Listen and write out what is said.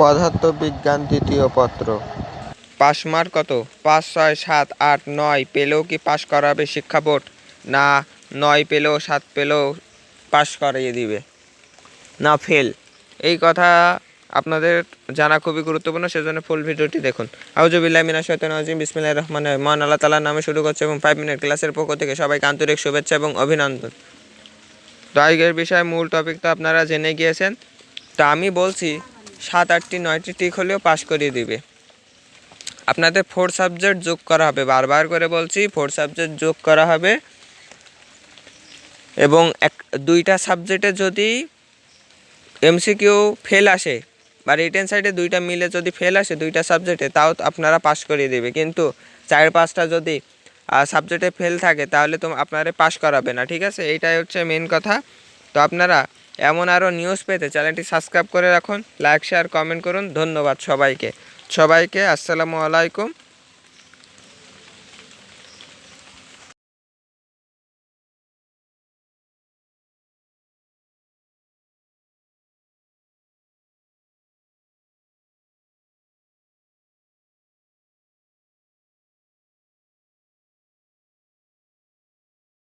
পদার্থবিজ্ঞান দ্বিতীয় পত্র। পাস মার্ক কত? পাঁচ, ছয়, সাত, আট, নয় পেলেও কি পাস করাবে শিক্ষা বোর্ড? না, নয় পেলেও সাত পেলেও পাস করিয়ে দিবে। না, ফেল। এই কথা আপনাদের জানা খুবই গুরুত্বপূর্ণ, সেজন্য ফুল ভিডিওটি দেখুন। আউজুবিল্লাহ মিনা শৈতান আজিম বিসমিল্লাহ রহমান মহান আল্লাহ তালার নামে শুরু করছে এবং ফাইভ মিনিট ক্লাসের পক্ষ থেকে সবাইকে আন্তরিক শুভেচ্ছা এবং অভিনন্দন। তো আজকের বিষয়ে মূল টপিক তো আপনারা জেনে গিয়েছেন। তা আমি বলছি সাত আটটি নয়টি টিক হলেও পাস করিয়ে দিবে। আপনাদের ফোর সাবজেক্ট যোগ করা হবে। বারবার করে বলছি ফোর সাবজেক্ট যোগ করা হবে। এবং এক, দুইটা সাবজেক্টে যদি এমসিকিউ ফেল আসে বা রিটেন সাইডে দুইটা মিলে যদি ফেল আসে দুইটা সাবজেক্টে তাও আপনারা পাস করিয়ে দেবে। কিন্তু চার, পাঁচটা যদি সাবজেক্টে ফেল থাকে, তাহলে তো আপনারা পাস করাবে না, ঠিক আছে? এইটাই হচ্ছে মেন কথা। তো আপনারা এমন আরও নিউজ পেতে চ্যানেলটি সাবস্ক্রাইব করে রাখুন লাইক শেয়ার কমেন্ট করুন। ধন্যবাদ সবাইকে। সবাইকে আসসালামু আলাইকুম।